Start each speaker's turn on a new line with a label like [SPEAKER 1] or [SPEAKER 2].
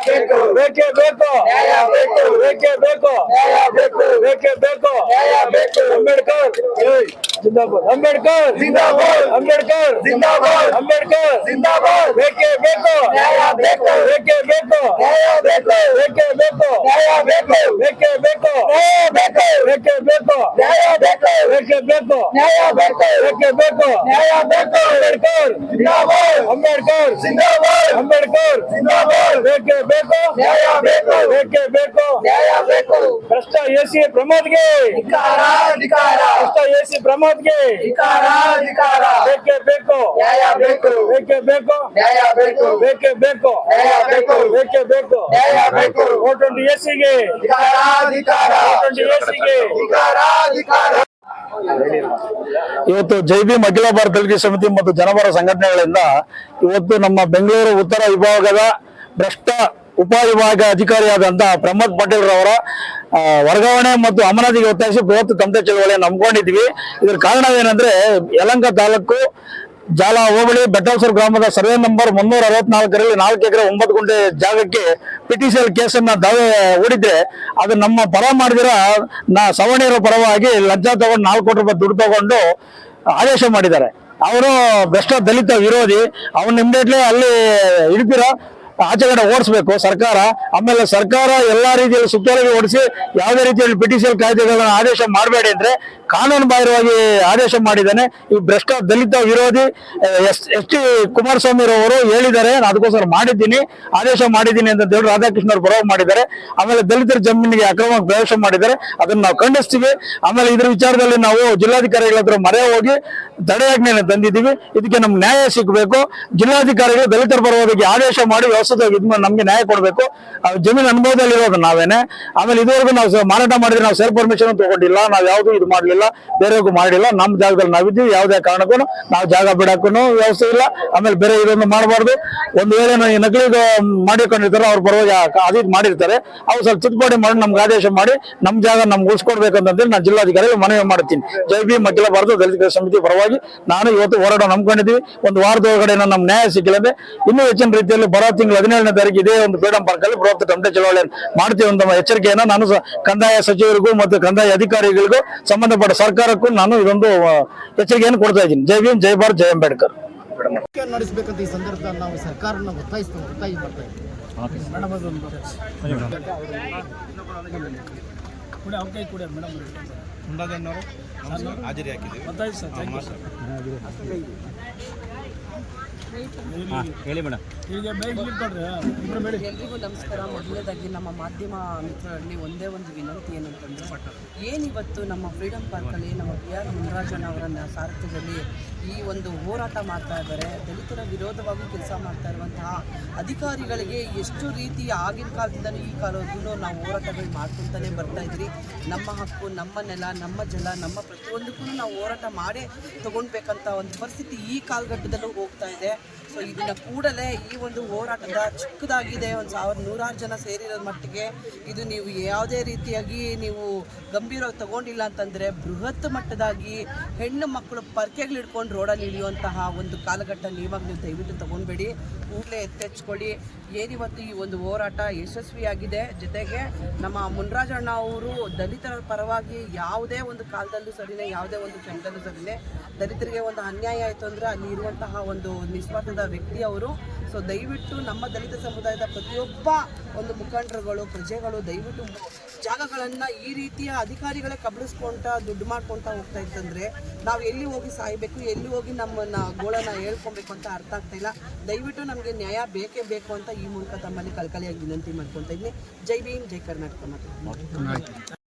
[SPEAKER 1] ಬೇಕು
[SPEAKER 2] ಬೇಕೇ ಬೇಕು
[SPEAKER 1] ಬೇಕು
[SPEAKER 2] ಬೇಕೇ ಬೇಕು ಅಂಬೇಡ್ಕರ್ ಜಿಂದಾಬಾದ್ ಅಂಬೇಡ್ಕರ್
[SPEAKER 1] ಜಿಂದಾಬಾದ್
[SPEAKER 2] ಅಂಬೇಡ್ಕರ್
[SPEAKER 1] ಜಿಂದಾಬಾದ್
[SPEAKER 2] ಅಂಬೇಡ್ಕರ್
[SPEAKER 1] ಜಿಂದಾಬಾದ್
[SPEAKER 2] ಬೇಕೇ ಬೇಕು
[SPEAKER 1] ಬೇಕು
[SPEAKER 2] ಬೇಕೇ ಬೇಕು
[SPEAKER 1] ಬೇಕು
[SPEAKER 2] ಬೇಕೇ ಬೇಕು
[SPEAKER 1] ಬೇಕು
[SPEAKER 2] ಬೇಕೇ ಬೇಕು
[SPEAKER 1] ಬೇಕು
[SPEAKER 2] ಬೇಕೇ ಬೇಕು ಅಂಬೇಡ್ಕರ್
[SPEAKER 1] ಜಿಂದಾಬಾದ್
[SPEAKER 2] ಅಂಬೇಡ್ಕರ್
[SPEAKER 1] ಜಿಂದಾಬಾದ್
[SPEAKER 2] ಅಂಬೇಡ್ಕರ್
[SPEAKER 1] ಜಿಂದಾಬಾದ್
[SPEAKER 2] ಬೇಕೇ ಬೇಕು
[SPEAKER 1] ನ್ಯಾಯ ಬೇಕು
[SPEAKER 2] ಬೇಕೇ? ಬೇಕು
[SPEAKER 1] ನ್ಯಾಯ ಬೇಕು
[SPEAKER 2] ಭ್ರಷ್ಟ ಎಸಿ ಪ್ರಮೋದ್ಗೆ.
[SPEAKER 1] ಧಿಕಾರ ಧಿಕಾರ.
[SPEAKER 2] ಭ್ರಷ್ಟ ಎಸಿ ಪ್ರಮೋದ್ಗೆ.
[SPEAKER 1] ಧಿಕಾರ ಧಿಕಾರ.
[SPEAKER 2] ಬೇಕೇ ಬೇಕು?
[SPEAKER 1] ನ್ಯಾಯ ಬೇಕು
[SPEAKER 2] ಬೇಕೇ? ಬೇಕು
[SPEAKER 1] ನ್ಯಾಯ ಬೇಕು?
[SPEAKER 2] ಬೇಕೇ ಬೇಕು
[SPEAKER 1] ನ್ಯಾಯ ಬೇಕು?
[SPEAKER 2] ಬೇಕೇ ಬೇಕು
[SPEAKER 1] ನ್ಯಾಯ ಬೇಕು
[SPEAKER 2] ಓಟೊಂದು ಎಸಿಗೆ.
[SPEAKER 1] ಧಿಕಾರ ಧಿಕಾರ.
[SPEAKER 2] ಓಟೊಂದು ಎಸಿಗೆ.
[SPEAKER 1] ಧಿಕಾರ ಧಿಕಾರ.
[SPEAKER 3] ಇವತ್ತು ಜೈ ಭೀಮ್ ಅಖಿಲ ಭಾರತ ಸಮಿತಿ ಮತ್ತು ಜನಪರ ಸಂಘಟನೆಗಳಿಂದ ಇವತ್ತು ನಮ್ಮ ಬೆಂಗಳೂರು ಉತ್ತರ ವಿಭಾಗದ ಭ್ರಷ್ಟ ಉಪವಿಭಾಗ ಅಧಿಕಾರಿಯಾದಂತಹ ಪ್ರಮೋದ್ ಪಟೇಲ್ ರವರ ವರ್ಗಾವಣೆ ಮತ್ತು ಅಮನಾದಿಗೆ ಒತ್ತಾಯಿಸಿ ಬೃಹತ್ ಕಮತೆ ಚಳವಳಿಯನ್ನು ಹಮ್ಮಿಕೊಂಡಿದ್ವಿ ಇದರ ಕಾರಣವೇನೆಂದ್ರೆ ಯಲಂಕ ತಾಲೂಕು ಜಾಲ ಹೋಬಳಿ ಬೆಟ್ಟಲ್ಸೂರು ಗ್ರಾಮದ ಸರ್ವೆ ನಂಬರ್ ಮುನ್ನೂರ ಅರವತ್ನಾಲ್ಕರಲ್ಲಿ ನಾಲ್ಕು ಎಕರೆ ಒಂಬತ್ತು ಗುಂಟೆ ಜಾಗಕ್ಕೆ ಪಿಟಿಸಿಎಲ್ ಕೇಸನ್ನ ದಾವೆ ಹೂಡಿದ್ರೆ, ಅದು ನಮ್ಮ ಪರ ಮಾಡಿದಿರ, ನಾ ಸವಣಿಯರ ಪರವಾಗಿ ಲಂಚ ತಗೊಂಡು ನಾಲ್ಕು ಕೋಟಿ ರೂಪಾಯಿ ದುಡ್ಡು ತಗೊಂಡು ಆದೇಶ ಮಾಡಿದ್ದಾರೆ. ಅವರು ಭ್ರಷ್ಟ ದಲಿತ ವಿರೋಧಿ. ಅವನ್ ಇಮಿಡಿಯೇಟ್ಲಿ ಅಲ್ಲಿ ಹಿಡಿದಿರೋ ಆಚೆ ಕಡೆ ಓಡಿಸ್ಬೇಕು. ಸರ್ಕಾರ, ಆಮೇಲೆ ಸರ್ಕಾರ ಎಲ್ಲಾ ರೀತಿಯಲ್ಲಿ ಸುತ್ತೋಲೆಗೆ ಓಡಿಸಿ, ಯಾವುದೇ ರೀತಿಯಲ್ಲಿ ಪಿಟಿಸಿಎಲ್ ಕಾಯ್ದೆಗಳನ್ನ ಆದೇಶ ಮಾಡಬೇಡಿ ಅಂದ್ರೆ ಕಾನೂನು ಬಾಹಿರವಾಗಿ ಆದೇಶ ಮಾಡಿದ್ದಾನೆ. ಈ ಭ್ರಷ್ಟ ದಲಿತ ವಿರೋಧಿ ಎಸ್ ಎಸ್ ಟಿ ಕುಮಾರಸ್ವಾಮಿ ಅವರು ಹೇಳಿದ್ದಾರೆ. ನಾನು ಅದಕ್ಕೋಸ್ಕರ ಮಾಡಿದ್ದೀನಿ. ಆದೇಶ ಮಾಡಿದ್ದೀನಿ ಅಂತ ದೇವರು ರಾಧಾಕೃಷ್ಣ ಅವರು ಬರೋ ಮಾಡಿದ್ದಾರೆ. ಆಮೇಲೆ ದಲಿತರ ಜಮೀನಿಗೆ ಅಕ್ರಮ ಪ್ರವೇಶ ಮಾಡಿದ್ದಾರೆ. ಅದನ್ನ ನಾವು ಖಂಡಿಸ್ತೀವಿ. ಆಮೇಲೆ ಇದ್ರ ವಿಚಾರದಲ್ಲಿ ನಾವು ಜಿಲ್ಲಾಧಿಕಾರಿಗಳ ಹತ್ರ ಮರೆ ಹೋಗಿ ತಡೆಯಾಜ್ಞೆಯನ್ನು ತಂದಿದ್ದೀವಿ. ಇದಕ್ಕೆ ನಮ್ಗೆ ನ್ಯಾಯ ಸಿಗಬೇಕು. ಜಿಲ್ಲಾಧಿಕಾರಿಗಳು ದಲಿತರ ಪರವಾಗಿ ಆದೇಶ ಮಾಡಿ ವ್ಯವಸ್ಥಿತವಾಗಿ ಇದ್ ಮಾಡಿ ನಮ್ಗೆ ನ್ಯಾಯ ಕೊಡಬೇಕು. ಜಮೀನು ಅನುಭವದಲ್ಲಿ ಇರೋದು ನಾವೇನೆ. ಆಮೇಲೆ ಇದುವರೆಗೂ ನಾವು ಮಾರಾಟ ಮಾಡಿದ್ರೆ ನಾವು ಸೇರ್ ಪರ್ಮಿಷನ್ ತಗೊಂಡಿಲ್ಲ. ನಾವು ಯಾವುದು ಇದು ಮಾಡಲಿಲ್ಲ. ಬೇರೆಯವ್ರಿಗೂ ಮಾಡಿಲ್ಲ. ನಮ್ಮ ಜಾಗದಲ್ಲಿ ನಾವಿದ್ದೀವಿ ಯಾವುದೇ ಕಾರಣಕ್ಕೂ ನಾವು ಜಾಗ ಬಿಡಕ್ಕೂ ವ್ಯವಸ್ಥೆ ಇಲ್ಲ. ಆಮೇಲೆ ಬೇರೆ ಇದನ್ನು ಮಾಡಬಾರ್ದು. ಒಂದು ವೇಳೆ ಈ ನಕಲಿ ಮಾಡಿಕೊಂಡಿರ್ತಾರೆ, ಅವ್ರ ಪರವಾಗಿ ಅದು ಮಾಡಿರ್ತಾರೆ. ಅವ್ರು ಸ್ವಲ್ಪ ತಿದ್ದುಪಡಿ ಮಾಡಿ, ನಮ್ಗೆ ಆದೇಶ ಮಾಡಿ ನಮ್ಮ ಜಾಗ ನಮ್ಗೆ ಉಳಿಸ್ಕೊಡ್ಬೇಕು ಅಂತಂದೇಳಿ ನಾನು ಜಿಲ್ಲಾಧಿಕಾರಿಗೆ ಮನವಿ ಮಾಡ್ತೀನಿ. ಜೈ ಬಿ ಅಖಿಲ ಭಾರತ ದಲಿತ ಸಮಿತಿ ಪರವಾಗಿ ನಾನು ಇವತ್ತು ಹೋರಾಟ ನಂಬ್ಕೊಂಡಿದ್ದೀವಿ. ಒಂದು ವಾರದ ಒಳಗಡೆ ನಮ್ಮ ನ್ಯಾಯ ಸಿಕ್ಕಿಲ್ಲ ಅಂದ್ರೆ ಇನ್ನೂ ಹೆಚ್ಚಿನ ರೀತಿಯಲ್ಲಿ ಬರೋ ತಿಂಗಳು ಹದಿನೇಳನೇ ತಾರೀಕು ಇದೇ ಒಂದು ಫ್ರೀಡಂ ಪಾರ್ಕ್ ಅಲ್ಲಿ ಬೃಹತ್ ಟಮಟೆ ಚಳವಳಿಯನ್ನು ಮಾಡ್ತೀವಿ ಅಂತ ಎಚ್ಚರಿಕೆಯನ್ನು ನಾನು ಕಂದಾಯ ಸಚಿವರಿಗೂ ಮತ್ತು ಕಂದಾಯ ಅಧಿಕಾರಿಗಳಿಗೂ ಸಂಬಂಧಪಟ್ಟ ಸರ್ಕಾರಕ್ಕೂ ನಾನು ಇದೊಂದು ಎಚ್ಚರಿಕೆಯನ್ನು ಕೊಡ್ತಾ ಇದ್ದೀನಿ. ಜೈ ಭೀಮ್ ಜೈ ಭಾರತ್ ಜೈ ಅಂಬೇಡ್ಕರ್.
[SPEAKER 4] ನಡೆಸಬೇಕಂತ ಈ ಸಂದರ್ಭದಲ್ಲಿ ನಾವು ಸರ್ಕಾರನ ಒತ್ತಾಯಿಸ್ತಾ ಒತ್ತಾಯ ಮಾಡ್ತಾ ಇದ್ದೀವಿ.
[SPEAKER 5] ಹಾಜರಿ ಹಾಕಿದ್ದೀವಿ. ಹೇಳಿ ಮೇಡಮ್
[SPEAKER 6] ಎಲ್ರಿಗೂ ನಮಸ್ಕಾರ. ಮೊದಲನೇದಾಗಿ ನಮ್ಮ ಮಾಧ್ಯಮ ಮಿತ್ರರಲ್ಲಿ ಒಂದೇ ಒಂದು ವಿನಂತಿ ಏನಂತಂದರೆ ಏನಿವತ್ತು ನಮ್ಮ ಫ್ರೀಡಮ್ ಪಾರ್ಕಲ್ಲಿ ನಮ್ಮ ಬಿ ಆರ್ ಮುನರಾಜನ್ ಅವರ ಸಾರಥ್ಯದಲ್ಲಿ ಈ ಒಂದು ಹೋರಾಟ ಮಾಡ್ತಾ ಇದ್ದಾರೆ ದಲಿತರ ವಿರೋಧವಾಗಿ ಕೆಲಸ ಮಾಡ್ತಾ ಇರುವಂತಹ ಅಧಿಕಾರಿಗಳಿಗೆ ಎಷ್ಟು ರೀತಿ ಆಗಿನ ಕಾಲದಿಂದಲೂ ಈ ಕಾಲದಿಂದ ನಾವು ಹೋರಾಟಗಳು ಮಾಡ್ಕೊತಾನೆ ಬರ್ತಾ ಇದ್ರಿ. ನಮ್ಮ ಹಕ್ಕು ನಮ್ಮ ನೆಲ ನಮ್ಮ ಜಲ ನಮ್ಮ ಪ್ರತಿಯೊಂದಕ್ಕೂ ನಾವು ಹೋರಾಟ ಮಾಡೇ ತಗೊಳ್ಬೇಕಂತ ಒಂದು ಪರಿಸ್ಥಿತಿ ಈ ಕಾಲಘಟ್ಟದಲ್ಲೂ ಹೋಗ್ತಾ ಇದೆ. ಸೊ ಇದನ್ನ ಕೂಡಲೇ ಈ ಒಂದು ಹೋರಾಟದ ಚಿಕ್ಕದಾಗಿದೆ. ಒಂದು ಸಾವಿರದ ನೂರಾರು ಜನ ಸೇರಿರೋ ಮಟ್ಟಿಗೆ ಇದು ನೀವು ಯಾವುದೇ ರೀತಿಯಾಗಿ ನೀವು ಗಂಭೀರವಾಗಿ ತಗೊಂಡಿಲ್ಲ ಅಂತಂದರೆ ಬೃಹತ್ ಮಟ್ಟದಾಗಿ ಹೆಣ್ಣು ಮಕ್ಕಳು ಪರ್ಕೆಗಳು ಹಿಡ್ಕೊಂಡು ರೋಡಲ್ಲಿ ಇಳಿಯುವಂತಹ ಒಂದು ಕಾಲಘಟ್ಟ ನೀವಾಗ ನೀವು ದಯವಿಟ್ಟು ತಗೊಂಡ್ಬೇಡಿ. ಕೂಡಲೇ ಎತ್ತೆಚ್ಕೊಳ್ಳಿ. ಏನಿವತ್ತು ಈ ಒಂದು ಹೋರಾಟ ಯಶಸ್ವಿಯಾಗಿದೆ. ಜೊತೆಗೆ ನಮ್ಮ ಮುನ್ರಾಜಣ್ಣ ಅವರು ದಲಿತರ ಪರವಾಗಿ ಯಾವುದೇ ಒಂದು ಕಾಲದಲ್ಲೂ ಸರಿನೇ, ಯಾವುದೇ ಒಂದು ಕ್ಷಣದಲ್ಲೂ ಸರಿನೇ ದಲಿತರಿಗೆ ಒಂದು ಅನ್ಯಾಯ ಆಯಿತು ಅಂದರೆ ಅಲ್ಲಿ ಇರುವಂತಹ ಒಂದು ನಿಸ್ವಾರ್ಥದ ವ್ಯಕ್ತಿ ಅವರು. ಸೊ ದಯವಿಟ್ಟು ನಮ್ಮ ದಲಿತ ಸಮುದಾಯದ ಪ್ರತಿಯೊಬ್ಬ ಒಂದು ಮುಖಂಡರುಗಳು, ಪ್ರಜೆಗಳು ದಯವಿಟ್ಟು ಜಾಗಗಳನ್ನು ಈ ರೀತಿಯ ಅಧಿಕಾರಿಗಳೇ ಕಬಳಿಸ್ಕೊಂತ, ದುಡ್ಡು ಮಾಡ್ಕೊತ ಹೋಗ್ತಾ ಇತ್ತಂದರೆ ನಾವು ಎಲ್ಲಿ ಹೋಗಿ ಸಾಯಬೇಕು, ಎಲ್ಲಿ ಹೋಗಿ ನಮ್ಮನ್ನ ಗೋಳನ ಹೇಳ್ಕೊಬೇಕು ಅಂತ ಅರ್ಥ ಆಗ್ತಾ ಇಲ್ಲ. ದಯವಿಟ್ಟು ನಮಗೆ ನ್ಯಾಯ ಬೇಕೇ ಬೇಕು ಅಂತ ಈ ಮೂಲಕ ತಮ್ಮಲ್ಲಿ ಕಲ್ಕಲಿಯಾಗಿ ವಿನಂತಿ ಮಾಡ್ಕೊತಾ ಇದ್ದೀನಿ ಜೈ ಭೀಮ್, ಜೈ ಕರ್ನಾಟಕ ಮಾತ್ರ